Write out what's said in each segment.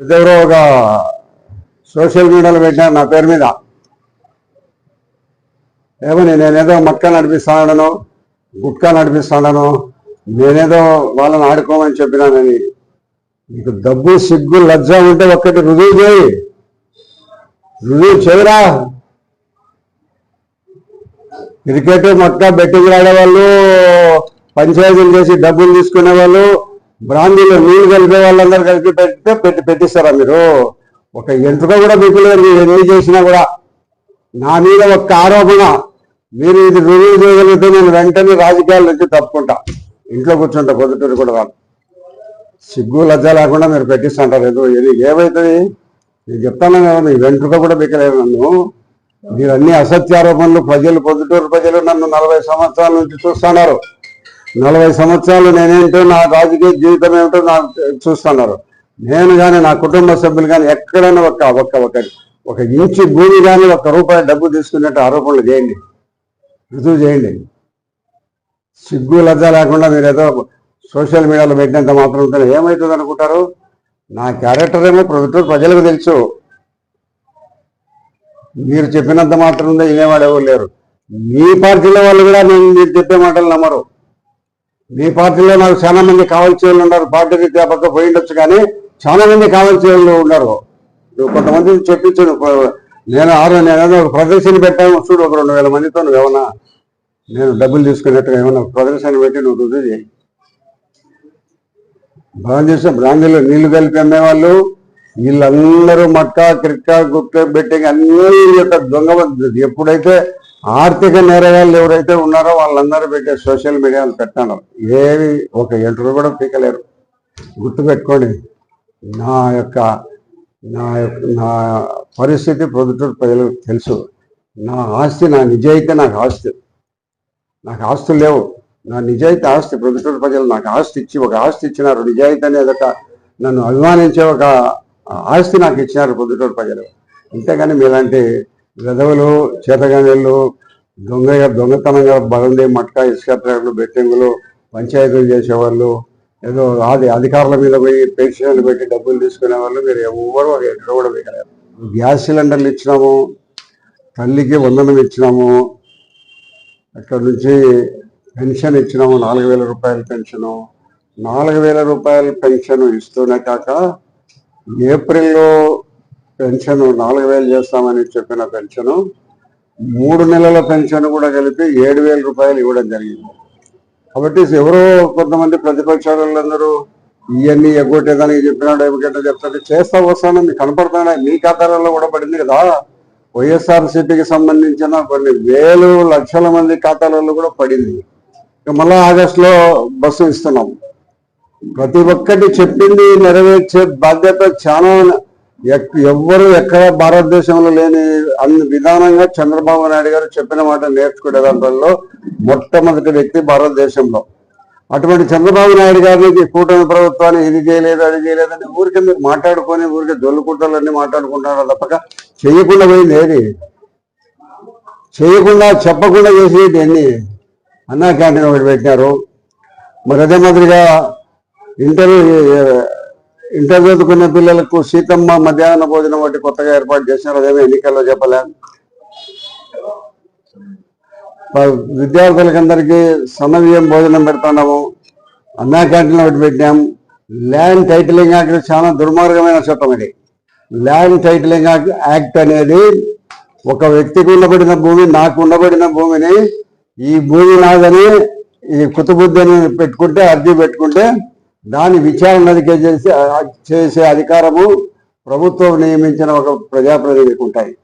ఎవరో ఒక సోషల్ మీడియాలో పెట్టినారు నా పేరు మీద. ఏమని నేనేదో మట్కా ఉండను గుట్కా నడిపిస్తాను నేనేదో వాళ్ళని ఆడుకోమని చెప్పినానని నీకు డబ్బు సిగ్గు లజ్జ ఉంటే ఒక్కటి రుజువు చేయి. రుజువు చేయరా? క్రికెట్ మొత్తం బెట్టింగ్ ఆడేవాళ్ళు పంచాయతీలు చేసి డబ్బులు తీసుకునే వాళ్ళు బ్రాందీలో నీళ్ళు కలిపే వాళ్ళందరూ కలిపి పెడితే పెట్టి పెట్టిస్తారా మీరు? ఒక ఎంట్రుక కూడా మీకు లేదు మీరు ఎన్ని చేసినా కూడా. నా మీద ఒక ఆరోపణ మీరు ఇది రుజువు చేయగలిగితే నేను వెంటనే రాజకీయాల నుంచి తప్పుకుంటా. ఇంట్లో కూర్చుంటా పొద్దుటూరు కూడా రాను. సిగ్గు లజ్జ లేకుండా మీరు పెట్టిస్తుంటారు. ఏదో ఏది ఏమవుతుంది నేను చెప్తాను కదా మీ వెంట్రుక కూడా బిక్కలేదు నన్ను. మీరు అన్ని అసత్యారోపణలు ప్రజలు పొద్దుటూరు ప్రజలు నన్ను నలభై సంవత్సరాల నుంచి చూస్తున్నారు. నలభై సంవత్సరాలు నేనేంటో నా రాజకీయ జీవితం ఏమిటో నాకు చూస్తున్నారు. నేను కానీ నా కుటుంబ సభ్యులు కానీ ఎక్కడైనా ఒక ఒక్క ఒక ఒక ఇంచు భూమి కానీ ఒక్క రూపాయి డబ్బు తీసుకున్నట్టు ఆరోపణలు చేయండి. రుజువు చేయండి. సిగ్గు లజ్జ లేకుండా మీరు ఏదో సోషల్ మీడియాలో పెట్టినంత మాత్రం ఏమవుతుంది అనుకుంటారు నా క్యారెక్టర్ ఏమో ప్రభుత్వం ప్రజలకు తెలుసు. మీరు చెప్పినంత మాత్రం వినేవాడు ఎవరు లేరు. మీ పార్టీలో వాళ్ళు కూడా నేను మీరు చెప్పే మాటలు నమ్మరు. మీ పార్టీలో నాకు చాలా మంది కావాల్సి వాళ్ళు ఉన్నారు. పార్టీ రీత్యా పక్క పోయి ఉండొచ్చు కానీ చాలా మంది కావాల్సి వాళ్ళు ఉన్నారు. కొంతమంది చెప్పించు నేను ఆరు నేను ఒక ప్రదర్శన పెట్టాము. చూడు ఒక రెండు వేల మందితో నువ్వు ఏమన్నా నేను డబ్బులు తీసుకున్నట్టుగా ఏమన్నా ప్రదర్శన పెట్టి నువ్వు రుజువు చేయి. భారతదేశం బ్రాంజీలో నీళ్ళు కలిపి అమ్మేవాళ్ళు. వీళ్ళందరూ మక్క క్రిక్క గుక్క బెట్టింగ్ అన్ని యొక్క దొంగ ఎప్పుడైతే ఆర్థిక నేరగాళ్ళు ఎవరైతే ఉన్నారో వాళ్ళందరూ పెట్టే సోషల్ మీడియాలు పెట్టాను ఏవి ఒక ఎంటర్ కూడా పీకలేరు. గుర్తుపెట్టుకోండి నా యొక్క నా యొక్క నా పరిస్థితి ప్రొద్దుటూరు ప్రజలకు తెలుసు. నా ఆస్తి నా నిజాయితీ నాకు ఆస్తి. నాకు ఆస్తులు లేవు. నా నిజాయితీ ఆస్తి ప్రొద్దుటూరు ప్రజలు నాకు ఆస్తి ఇచ్చి ఒక ఆస్తి ఇచ్చినారు. నిజాయితీ అనేది ఒక నన్ను అభిమానించే ఒక ఆస్తి నాకు ఇచ్చినారు పొద్దుటూరు ప్రజలు. అంతేగాని మీలాంటి విధవులు చేతగానేళ్ళు దొంగ దొంగతనంగా బలంది మట్కా ఇసుక ట్రాక్లు బెట్టింగులు పంచాయతీలు చేసేవాళ్ళు ఏదో అది అధికారుల మీద పోయి పెన్షన్లు పెట్టి డబ్బులు తీసుకునే వాళ్ళు మీరు ఎవరు ఎక్కడ కూడా పెట్టలేరు గ్యాస్ సిలిండర్లు ఇచ్చినాము తల్లికి వందనం ఇచ్చినాము అక్కడ నుంచి పెన్షన్ ఇచ్చినాము నాలుగు వేల రూపాయల పెన్షను. నాలుగు వేల రూపాయల పెన్షన్ ఇస్తూనే కాక ఏప్రిల్లో పెన్షన్ నాలుగు వేలు చేస్తామని చెప్పిన పెన్షన్ మూడు నెలల పెన్షన్ కూడా కలిపి ఏడు వేల రూపాయలు ఇవ్వడం జరిగింది. కాబట్టి ఎవరో కొంతమంది ప్రతిపక్షాలందరూ ఇవన్నీ ఎగ్గొట్టేదానికి చెప్పినాడు ఏమిటంటే చెప్తాడు చేస్తా వస్తాను మీకు కనపడుతున్నా మీ ఖాతాలలో కూడా పడింది కదా. వైఎస్ఆర్సీపీకి సంబంధించిన కొన్ని వేలు లక్షల మంది ఖాతాలలో కూడా పడింది. ఇక ఆగస్టులో బస్సు ఇస్తున్నాం. ప్రతి ఒక్కటి చెప్పింది నెరవేర్చే బాధ్యత చాలా ఎక్- ఎవ్వరు ఎక్కడ భారతదేశంలో లేని అన్ని విధానంగా చంద్రబాబు నాయుడు గారు చెప్పిన మాట నేర్చుకునే దాంట్లో మొట్టమొదటి వ్యక్తి భారతదేశంలో. అటువంటి చంద్రబాబు నాయుడు గారికి కూటమి ప్రభుత్వాన్ని ఇది చేయలేదు అది చేయలేదని ఊరికే మీరు మాట్లాడుకొని ఊరికే జొల్లుకుంటాలన్నీ మాట్లాడుకుంటారు తప్పక. చేయకుండా పోయింది ఏది? చేయకుండా చెప్పకుండా చేసేది అన్ని అన్నా క్యాంటీన్ ఒకటి పెట్టినారు. మరి అదే మాదిరిగా ఇంటర్ ఇంటర్ చదువుకునే పిల్లలకు సీతమ్మ మధ్యాహ్న భోజనం ఒకటి కొత్తగా ఏర్పాటు చేసినారు అదేమో ఎన్నికల్లో చెప్పలేము విద్యార్థులకి అందరికీ సన్నవ్యం భోజనం పెడుతున్నాము. అన్నా క్యాంటీన్ ఒకటి పెట్టినాం. ల్యాండ్ టైటిలింగ్ యాక్ట్ చాలా దుర్మార్గమైన చట్టం ఇది. ల్యాండ్ టైటిలింగ్ యాక్ట్ అనేది ఒక వ్యక్తికి ఉండబడిన భూమి నాకు ఉండబడిన భూమిని ఈ భూమి నాదని ఈ కుతుబుద్ధిని పెట్టుకుంటే అర్జీ పెట్టుకుంటే దాని విచారణ చేసే చేసే అధికారము ప్రభుత్వం నియమించిన ఒక ప్రజాప్రతినిధికి ఉంటాయి.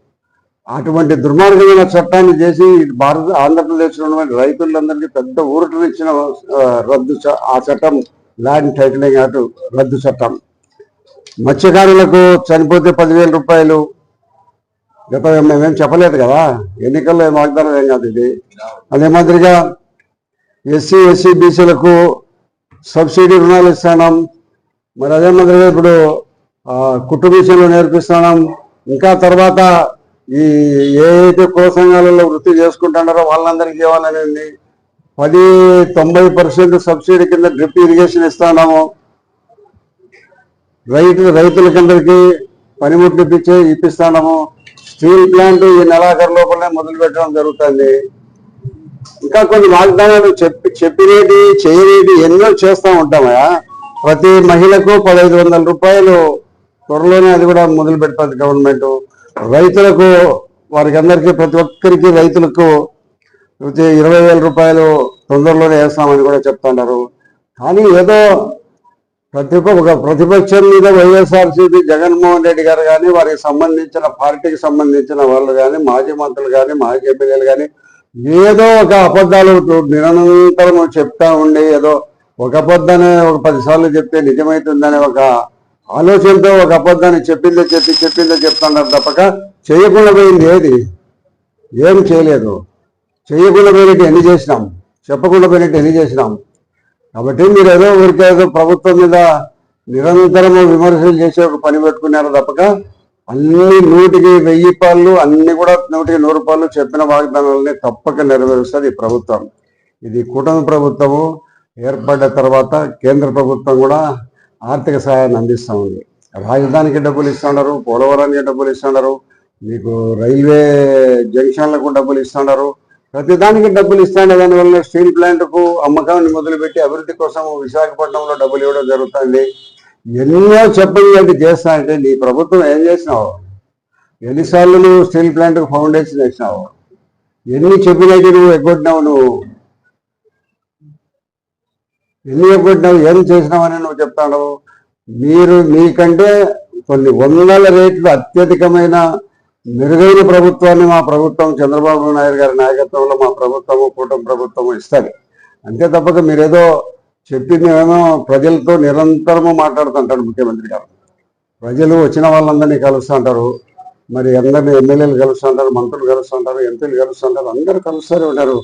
అటువంటి దుర్మార్గమైన చట్టాన్ని చేసి భారత ఆంధ్రప్రదేశ్లో ఉన్నటువంటి రైతులందరికీ పెద్ద ఊరటనిచ్చిన రద్దు చ- ఆ చట్టం ల్యాండ్ టైటిలింగ్ యాక్ట్ రద్దు చట్టం. మత్స్యకారులకు చనిపోతే పదివేల రూపాయలు. గత మేమేం చెప్పలేదు కదా. ఎన్నికల్లో ఏం వాగ్దానం ఏం కాదు ఇది. అదే మాదిరిగా ఎస్సీ ఎస్సీ బీసీలకు సబ్సిడీ రుణాలు ఇస్తున్నాం. మరి అదే మాదిరిగా ఇప్పుడు కుటుంబ కుట్టు నేర్పిస్తున్నాం. ఇంకా తర్వాత ఈ ఏదైతే అయితే కుల సంఘాలలో వృత్తి చేసుకుంటున్నారో వాళ్ళందరికీ ఇవ్వాలనేది పది తొంభై పర్సెంట్ సబ్సిడీ కింద డ్రిప్ ఇరిగేషన్ ఇస్తున్నాము. రైతు రైతులకందరికీ పనిముట్లు ఇప్పించే ఇప్పిస్తున్నాము. స్టీల్ ప్లాంట్ ఈ నెలాఖరు లోపలనే మొదలు పెట్టడం జరుగుతుంది. ఇంకా కొన్ని వాగ్దానాలు చెప్పి చెప్పినేటి చేయనేటి ఎన్నో చేస్తూ ఉంటామయా ప్రతి మహిళకు పదహైదు వందల రూపాయలు త్వరలోనే అది కూడా మొదలు పెడుతుంది గవర్నమెంట్ రైతులకు వారికి అందరికీ ప్రతి ఒక్కరికి రైతులకు ప్రతి ఇరవై వేల రూపాయలు తొందరలోనే వేస్తామని కూడా చెప్తున్నారు కానీ ఏదో ప్రతి ఒక్క ఒక ప్రతిపక్షం మీద వైఎస్ఆర్సీపీ జగన్మోహన్ రెడ్డి గారు కానీ వారికి సంబంధించిన పార్టీకి సంబంధించిన వాళ్ళు కానీ మాజీ మంత్రులు కానీ మాజీ ఎమ్మెల్యేలు కానీ ఏదో ఒక అబద్ధాలు నిరంతరం చెప్తా ఉండి ఏదో ఒక అబద్ధాన్ని ఒక పదిసార్లు చెప్తే నిజమవుతుందనే ఒక ఆలోచనతో ఒక అబద్ధాన్ని చెప్పిందో చెప్పి చెప్పిందో చెప్తున్నారు తప్పక చేయకుండా పోయింది ఏది? ఏం చేయలేదు. చేయకుండా పోయినట్టు ఎన్ని చేసినాం? చెప్పకుండా పోయినట్టు ఎన్ని చేసినాం? కాబట్టి మీరు ఏదో ఊరికేదో ప్రభుత్వం మీద నిరంతరము విమర్శలు చేసే ఒక పని పెట్టుకున్నారు తప్పక? అన్ని నూటికి వెయ్యి పాళ్ళు అన్ని కూడా నూటికి నూరు పాళ్ళు చెప్పిన వాగ్దానాలని తప్పక నెరవేరుస్తుంది ఈ ప్రభుత్వం. ఇది కూటమి ప్రభుత్వము ఏర్పడ్డ తర్వాత కేంద్ర ప్రభుత్వం కూడా ఆర్థిక సహాయాన్ని అందిస్తూ ఉంది. రాజధానికి డబ్బులు ఇస్తున్నారు పోలవరానికి డబ్బులు ఇస్తున్నారు మీకు రైల్వే జంక్షన్లకు డబ్బులు ఇస్తున్నారు ప్రతి దానికి డబ్బులు ఇస్తాను దానివల్ల స్టీల్ ప్లాంట్కు అమ్మకాన్ని మొదలుపెట్టి అభివృద్ధి కోసం విశాఖపట్నంలో డబ్బులు ఇవ్వడం జరుగుతుంది. ఎన్నో చెప్పండి చేస్తా అంటే నీ ప్రభుత్వం ఏం చేసినావు? ఎన్నిసార్లు నువ్వు స్టీల్ ప్లాంట్కు ఫౌండేషన్ వేసినావు? ఎన్ని చెప్పినట్టు నువ్వు ఎగ్గొట్టినావు నువ్వు? ఎన్ని ఎగ్గొట్టినావు? ఏం చేసినావని నువ్వు చెప్తాడు మీరు మీకంటే కొన్ని వందల రేట్లు అత్యధికమైన మెరుగైన ప్రభుత్వాన్ని మా ప్రభుత్వం చంద్రబాబు నాయుడు గారి నాయకత్వంలో మా ప్రభుత్వము కూటమి ప్రభుత్వము ఇస్తుంది. అంతే తప్పక మీరేదో చెప్పింది ఏమో ప్రజలతో నిరంతరము మాట్లాడుతుంటారు ముఖ్యమంత్రి గారు. ప్రజలు వచ్చిన వాళ్ళందరినీ కలుస్తుంటారు మరి అందరినీ ఎమ్మెల్యేలు కలుస్తుంటారు మంత్రులు కలుస్తుంటారు ఎంపీలు కలుస్తుంటారు అందరూ కలుస్తూనే ఉంటారు.